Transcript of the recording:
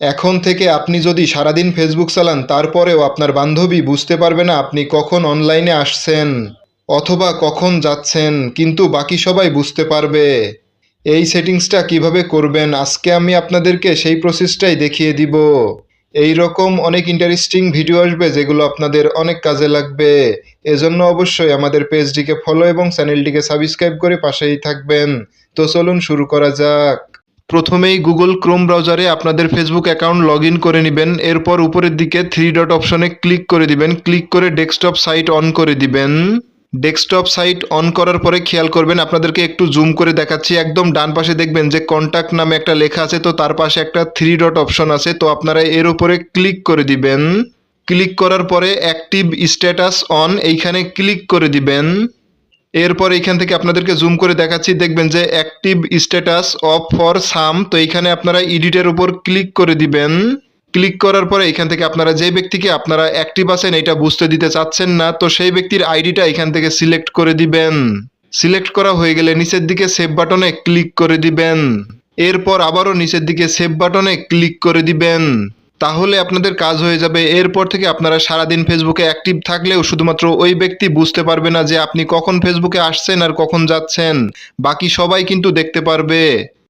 এখন থেকে আপনি যদি সারাদিন ফেসবুক চালান, তারপরেও আপনার বান্ধবী বুঝতে পারবে না আপনি কখন অনলাইনে আসছেন অথবা কখন যাচ্ছেন, কিন্তু বাকি সবাই বুঝতে পারবে। এই সেটিংসটা কীভাবে করবেন, আজকে আমি আপনাদেরকে সেই প্রসেসটাই দেখিয়ে দিব। এই রকম অনেক ইন্টারেস্টিং ভিডিও আসবে যেগুলো আপনাদের অনেক কাজে লাগবে। এজন্য অবশ্যই আমাদের পেজটিকে ফলো এবং চ্যানেলটিকে সাবস্ক্রাইব করে পাশেই থাকবেন। তো চলুন শুরু করা যাক। প্রথমেই গুগল ক্রোম ব্রাউজারে আপনাদের ফেসবুক অ্যাকাউন্ট লগ করে নেবেন, এরপর উপরের দিকে থ্রি ডট অপশনে ক্লিক করে দিবেন ক্লিক করে ডেস্কটপ সাইট অন করে দিবেন। ডেস্কটপ সাইট অন করার পরে খেয়াল করবেন, আপনাদেরকে একটু জুম করে দেখাচ্ছি, একদম ডান পাশে দেখবেন যে কন্ট্যাক্ট নামে একটা লেখা আছে, তো তার পাশে একটা থ্রি ডট অপশন আছে, তো আপনারা এর উপরে ক্লিক করে দিবেন। ক্লিক করার পরে অ্যাক্টিভ স্ট্যাটাস অন এইখানে ক্লিক করে দিবেন। এরপর এইখান থেকে আপনাদেরকে জুম করে দেখাচ্ছি, দেখবেন যে active status off for some তো এইখানে আপনারা এডিটের উপর ক্লিক করে দিবেন। ক্লিক করার পরে এখান থেকে আপনারা যে ব্যক্তিকে আপনারা অ্যাক্টিভ আছেন, এটা বুঝতে দিতে চাচ্ছেন না, তো সেই ব্যক্তির আইডিটা এখান থেকে সিলেক্ট করে দিবেন। সিলেক্ট করা হয়ে গেলে নিচের দিকে সেভ বাটনে ক্লিক করে দিবেন। এরপর আবারও নিচের দিকে সেভ বাটনে ক্লিক করে দিবেন। তাহলে আপনাদের কাজ হয়ে যাবে। এরপর থেকে আপনারা সারাদিন ফেসবুকে অ্যাক্টিভ থাকলেও শুধুমাত্র ওই ব্যক্তি বুঝতে পারবে না যে আপনি কখন ফেসবুকে আসছেন আর কখন যাচ্ছেন। বাকি সবাই কিন্তু দেখতে পারবে।